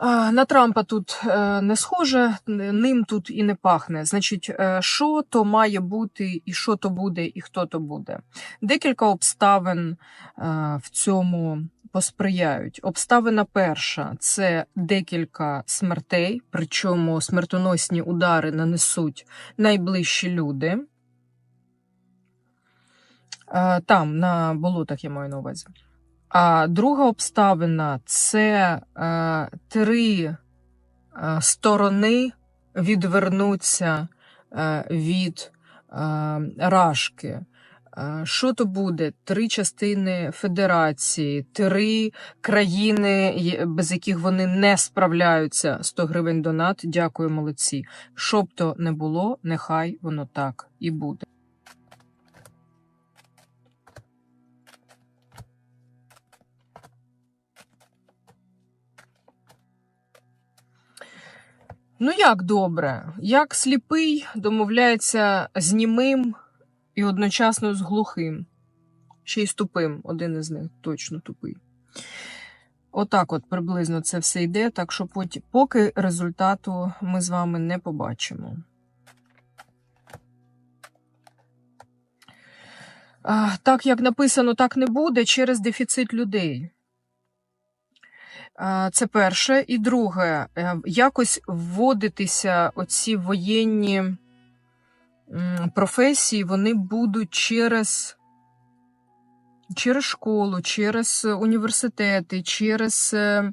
На Трампа тут е, не схоже, ним тут і не пахне. Значить, е, що то має бути, і що то буде, і хто то буде. Декілька обставин е, в цьому посприяють. Обставина перша це декілька смертей, причому смертоносні удари нанесуть найближчі люди. Там, на болотах, я маю на увазі. А друга обставина це е, три е, сторони відвернуться е, від е, рашки. Е, Що то буде? Три частини федерації, три країни, без яких вони не справляються. 100 гривень донат. Дякую, молодці. Що б то не було, нехай воно так і буде. Ну як добре? Як сліпий домовляється з німим і одночасно з глухим. Ще й з тупим, один із них точно тупий. Отак от приблизно це все йде, так що поті- поки результату ми з вами не побачимо. Так як написано, так не буде через дефіцит людей. А, Це перше. І друге, е, якось вводитися оці воєнні професії, вони будуть через, через школу, через університети, через е,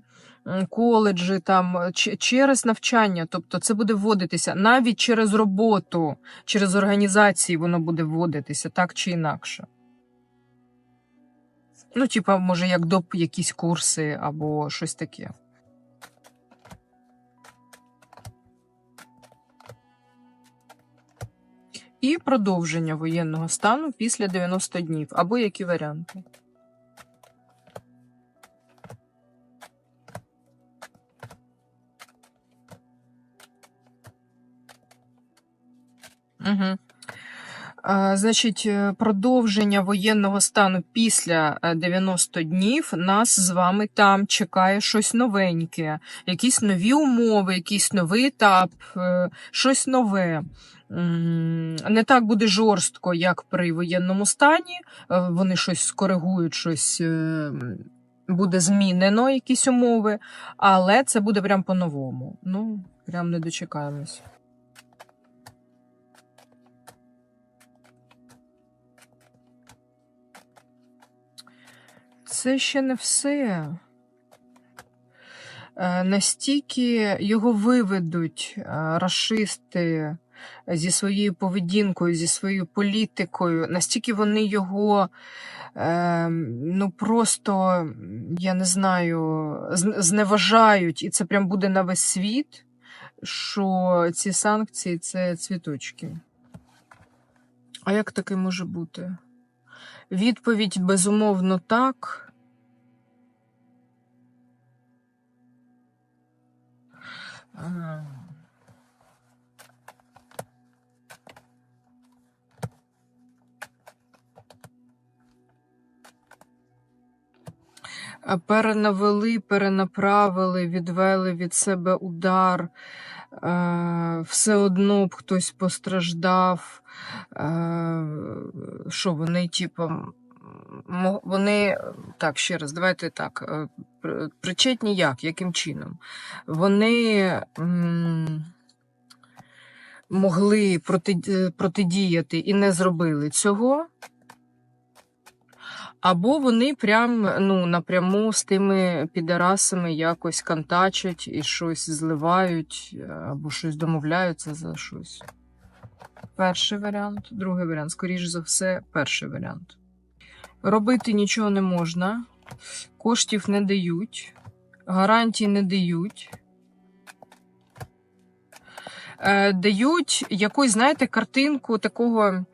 коледжі, там, через навчання. Тобто це буде вводитися навіть через роботу, через організації воно буде вводитися, так чи інакше. Ну, типа, може, як доп якісь курси або щось таке. І продовження воєнного стану після 90 днів, або які варіанти. Угу. Значить, е, продовження воєнного стану після е, 90 днів нас з вами там чекає щось новеньке, якісь нові умови, якийсь новий етап, е, щось нове. Не так буде жорстко, як при воєнному стані. Е, Вони щось скоригують, щось е, буде змінено, якісь умови, але це буде прям по-новому. Ну, прям не дочекаємось. Це ще не все. Е, Настільки його виведуть е, рашисти зі своєю поведінкою, зі своєю політикою, настільки вони його е, ну просто, я не знаю, зневажають, і це прям буде на весь світ, що ці санкції це цвіточки. А як таке може бути? Відповідь безумовно так. А. Перенавели, перенаправили, відвели від себе удар. Е, Все одно б хтось постраждав. Е, Що вони, типу, вони так, ще раз, давайте так. е, Причетні як? Яким чином? Вони могли проти, протидіяти і не зробили цього. Або вони прям ну, напряму з тими підарасами якось контачать і щось зливають, або щось домовляються за щось. Перший варіант, другий варіант, скоріш за все, перший варіант. Робити нічого не можна, коштів не дають, гарантій не дають. Е, дають якусь, знаєте, картинку такого, е,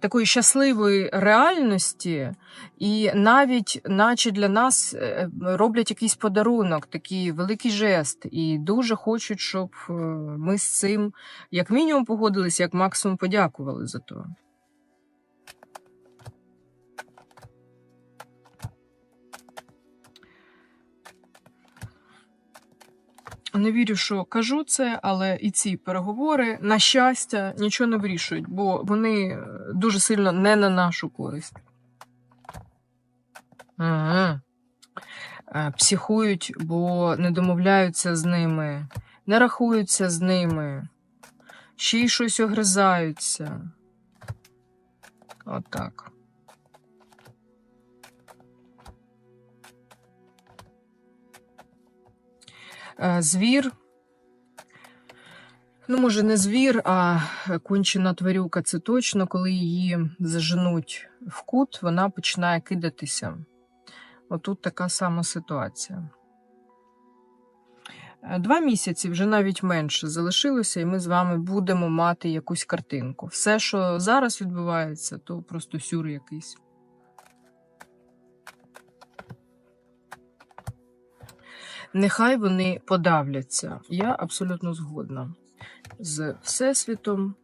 такої щасливої реальності, і навіть, наче для нас, е, роблять якийсь подарунок, такий великий жест, і дуже хочуть, щоб е, ми з цим, як мінімум, погодилися, як максимум подякували за то. Не вірю, що кажу це, але і ці переговори, на щастя, нічого не вирішують, бо вони е, дуже сильно не на нашу користь. Ага. Е, Психують, бо не домовляються з ними, не рахуються з ними, ще й щось огризаються. Отак. Е, Звір. Ну, може, не звір, а кончена тварюка це точно, коли її заженуть в кут, вона починає кидатися. Отут така сама ситуація. Е, Два місяці, вже навіть менше залишилося, і ми з вами будемо мати якусь картинку. Все, що зараз відбувається, то просто сюр якийсь. Нехай вони подавляться. Я абсолютно згодна з Всесвітом.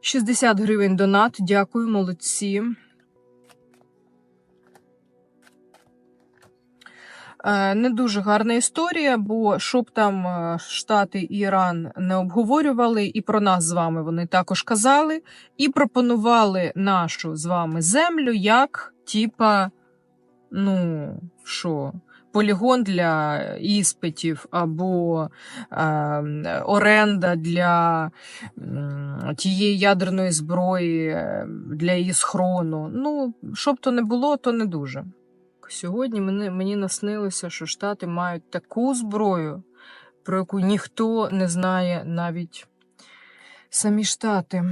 60 гривень донат. Дякую, молодці. Е, Не дуже гарна історія, бо щоб там е, Штати і Іран не обговорювали, і про нас з вами вони також казали, і пропонували нашу з вами землю як, типа, ну, що, полігон для іспитів або е, оренда для тієї ядерної зброї, е, для її схрону. Ну, щоб то не було, то не дуже. Сьогодні мені, мені наснилося, що Штати мають таку зброю, про яку ніхто не знає навіть самі Штати.